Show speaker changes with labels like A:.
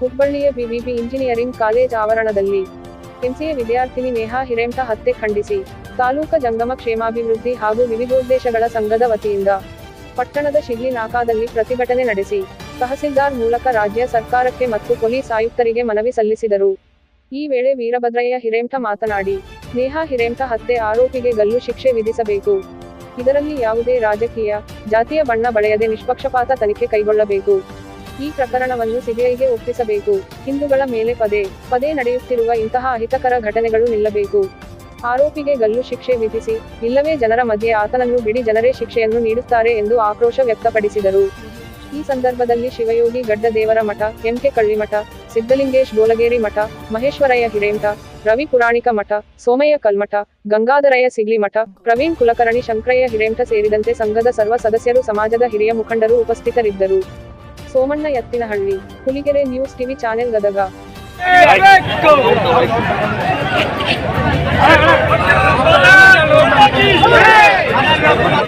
A: ಹುಬ್ಬಳ್ಳಿಯ BVB engineering college ಆವರಣದಲ್ಲಿ MCA ವಿದ್ಯಾರ್ಥಿನಿ ನೇಹಾ ಹಿರೇಮಠ ಹತ್ಯೆ ಖಂಡಿಸಿ. ತಾಲೂಕ ಜಂಗಮ ಕ್ಷೇಮಾಭಿವೃದ್ಧಿ ಹಾಗೂ ವಿವಿಧೋದ್ದೇಶಗಳ ಸಂಘದ ವತಿಯಿಂದ ಪಟ್ಟಣದ ಶಿಗ್ಲಿ ನಾಕಾದಲ್ಲಿ ಪ್ರತಿಭಟನೆ ನಡೆಸಿ ತಹಸೀಲ್ದಾರ್ ಮೂಲಕ ರಾಜ್ಯ ಸರ್ಕಾರಕ್ಕೆ ಮತ್ತು ಪೊಲೀಸ್ ಆಯುಕ್ತರಿಗೆ ಮನವಿ ಸಲ್ಲಿಸಿದರು. ಈ ವೇಳೆ ವೀರಭದ್ರಯ್ಯ ಹಿರೇಮಠ ಮಾತನಾಡಿ, ನೇಹಾ ಹಿರೇಮಠ ಹತ್ಯೆ ಆರೋಪಿಗೆ ಗಲ್ಲು ಶಿಕ್ಷೆ ವಿಧಿಸಬೇಕು. ಇದರಲ್ಲಿ ಯಾವುದೇ ರಾಜಕೀಯ, ಜಾತಿಯ ಬಣ್ಣ ಬಳೆಯದೆ ನಿಷ್ಪಕ್ಷಪಾತ ತನಿಖೆ ಕೈಗೊಳ್ಳಬೇಕು. ಈ ಪ್ರಕರಣವನ್ನು ಸಿಬಿಐಗೆ ಒಪ್ಪಿಸಬೇಕು. ಹಿಂದೂಗಳ ಮೇಲೆ ಪದೇ ಪದೇ ನಡೆಯುತ್ತಿರುವ ಇಂತಹ ಅಹಿತಕರ ಘಟನೆಗಳು ನಿಲ್ಲಬೇಕು. ಆರೋಪಿಗೆ ಗಲ್ಲು ಶಿಕ್ಷೆ ವಿಧಿಸಿ, ಇಲ್ಲವೇ ಜನರ ಮಧ್ಯೆ ಆತನನ್ನು ಬಿಡಿ ಜನರೇ ಶಿಕ್ಷೆಯನ್ನು ನೀಡುತ್ತಾರೆ ಎಂದು ಆಕ್ರೋಶ ವ್ಯಕ್ತಪಡಿಸಿದರು. ಈ ಸಂದರ್ಭದಲ್ಲಿ ಶಿವಯೋಗಿ ಗಡ್ಡ ದೇವರ ಮಠ, ಎಂಕೆ ಕಳ್ಳಿಮಠ ಸಿದ್ದಲಿಂಗೇಶ್ ಗೋಲಗೇರಿ ಮಠ, ಮಹೇಶ್ವರಯ್ಯ ಹಿರೇಮಠ, ರವಿ ಪುರಾಣಿಕ ಮಠ, ಸೋಮಯ್ಯ ಕಲ್ಮಠ ಗಂಗಾಧರಯ್ಯ ಸಿಗ್ಲಿ ಮಠ, ಪ್ರವೀಣ್ ಕುಲಕರ್ಣಿ ಶಂಕರಯ್ಯ ಹಿರೇಮಠ ಸೇರಿದಂತೆ ಸಂಘದ ಸರ್ವ ಸದಸ್ಯರು, ಸಮಾಜದ ಹಿರಿಯ ಮುಖಂಡರು ಉಪಸ್ಥಿತರಿದ್ದರು. Somanna Ettinahalli Huligere news TV channel Gadag.